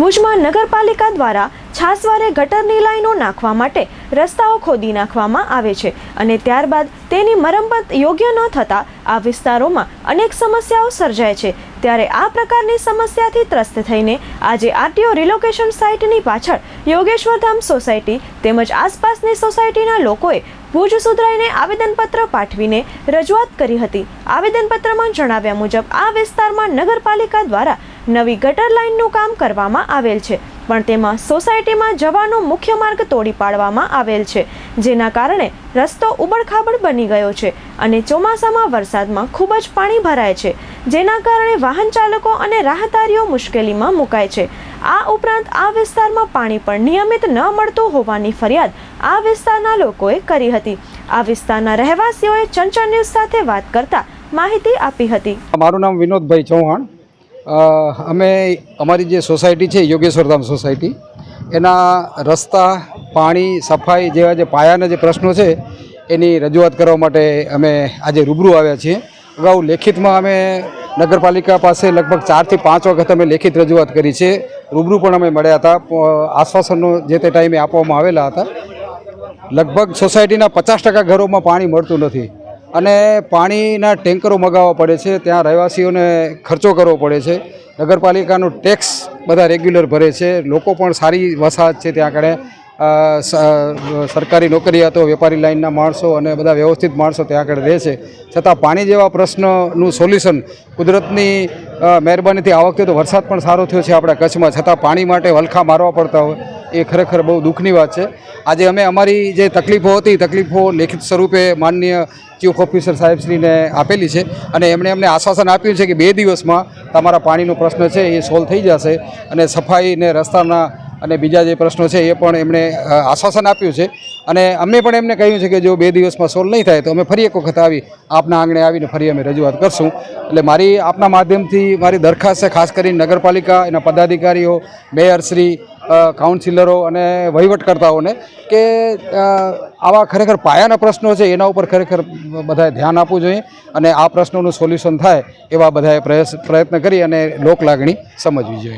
ભુજમાં નગરપાલિકા દ્વારા છાસવારે ગટરની લાઈનો નાખવા માટે રસ્તાઓ ખોદી નાખવામાં આવે છે અને ત્યારબાદ તેની મરમ્મત યોગ્ય ન થતાં આ વિસ્તારોમાં અનેક સમસ્યાઓ સર્જાય છે. ત્યારે આ પ્રકારની સમસ્યાથી ત્રસ્ત થઈને આજે આરટીઓ રિલોકેશન સાઇટની પાછળ યોગેશ્વરધામ સોસાયટી તેમજ આસપાસની સોસાયટીના લોકોએ ભુજ સુધરાઈને આવેદનપત્ર પાઠવીને રજૂઆત કરી હતી. આવેદનપત્રમાં જણાવ્યા મુજબ આ વિસ્તારમાં નગરપાલિકા દ્વારા નવી ગટર લાઇનનું કામ કરવામાં આવેલ છે, પણ તેમાં સોસાયટીમાં જવાનો મુખ્ય માર્ગ તોડી પાડવામાં આવેલ છે, જેના કારણે રસ્તો ઉબડખાબડ બની ગયો છે અને ચોમાસામાં વરસાદમાં ખૂબ જ પાણી ભરાય છે, જેના કારણે વાહન ચાલકો અને રાહદારીઓ મુશ્કેલીમાં મુકાય છે. આ ઉપરાંત આ વિસ્તારમાં પાણી પણ નિયમિત ન મળતું હોવાની ફરિયાદ આ વિસ્તારના લોકોએ કરી હતી. આ વિસ્તારના રહેવાસીઓએ ચંચળ ન્યૂઝ સાથે વાત કરતા માહિતી આપી હતી. મારું નામ વિનોદભાઈ ચૌહાણ. અમે અમારી જે સોસાયટી છે, યોગેશ્વરધામ સોસાયટી, એના રસ્તા, પાણી, સફાઈ જેવા જે પાયાના જે પ્રશ્નો છે, એની રજૂઆત કરવા માટે અમે આજે રૂબરૂ આવ્યા છીએ. અગાઉ લેખિતમાં અમે નગરપાલિકા પાસે લગભગ ચારથી પાંચ વખત અમે લેખિત રજૂઆત કરી છે. રૂબરૂ પણ અમે મળ્યા હતા. આશ્વાસનો જે તે ટાઈમે આપવામાં આવેલા હતા. લગભગ સોસાયટીના પચાસ ટકા ઘરોમાં પાણી મળતું નથી. અને પાણીના ટેન્કરો મગાવવા પડે છે. ત્યાં રહેવાસીઓને ખર્ચો કરવો પડે છે. નગરપાલિકાનો ટેક્સ બધા રેગ્યુલર ભરે છે. લોકો પણ સારી વસાહત છે ત્યાં આગળ. સરકારી નોકરિયાતો, વેપારી લાઇનના માણસો અને બધા વ્યવસ્થિત માણસો ત્યાં આગળ રહે છે. છતાં પાણી જેવા પ્રશ્નનું સોલ્યુશન કુદરતની મહેરબાનીથી આ વખતે તો વરસાદ પણ સારો થયો છે આપણા કચ્છમાં. છતાં પાણી માટે વલખા મારવા પડતા હોય. એ ખરેખર બહુ દુઃખની વાત છે. આજે અમે અમારી જે તકલીફો હતી, તકલીફો લેખિત સ્વરૂપે માનનીય ચીફ ઓફિસર સાહેબશ્રીને આપેલી છે અને એમણે અમને આશ્વાસન આપ્યું છે કે બે દિવસમાં તમારા પાણીનો પ્રશ્ન છે એ સોલ્વ થઈ જશે અને સફાઈ ને રસ્તાના અને બીજા જે પ્રશ્નો છે એ પણ એમણે આશ્વાસન આપ્યું છે. અને અમે પણ એમને કહ્યું છે કે જો બે દિવસમાં સોલ્વ નહીં થાય તો અમે ફરી એક વખત આવી આપના આંગણે આવીને ફરી અમે રજૂઆત કરશું. એટલે મારી આપના માધ્યમથી મારી દરખાસ્ત છે, ખાસ કરીને નગરપાલિકા, એના પદાધિકારીઓ મેયરશ્રી કાઉન્સિલરો અને વહીવટકર્તાઓને કે આવા ખરેખર પાયાના પ્રશ્નો છે એના ઉપર ખરેખર બધાએ ધ્યાન આપવું જોઈએ અને આ પ્રશ્નોનું સોલ્યુશન થાય એવા બધાએ પ્રયાસ, પ્રયત્ન કરી અને લોકલાગણી સમજવી જોઈએ.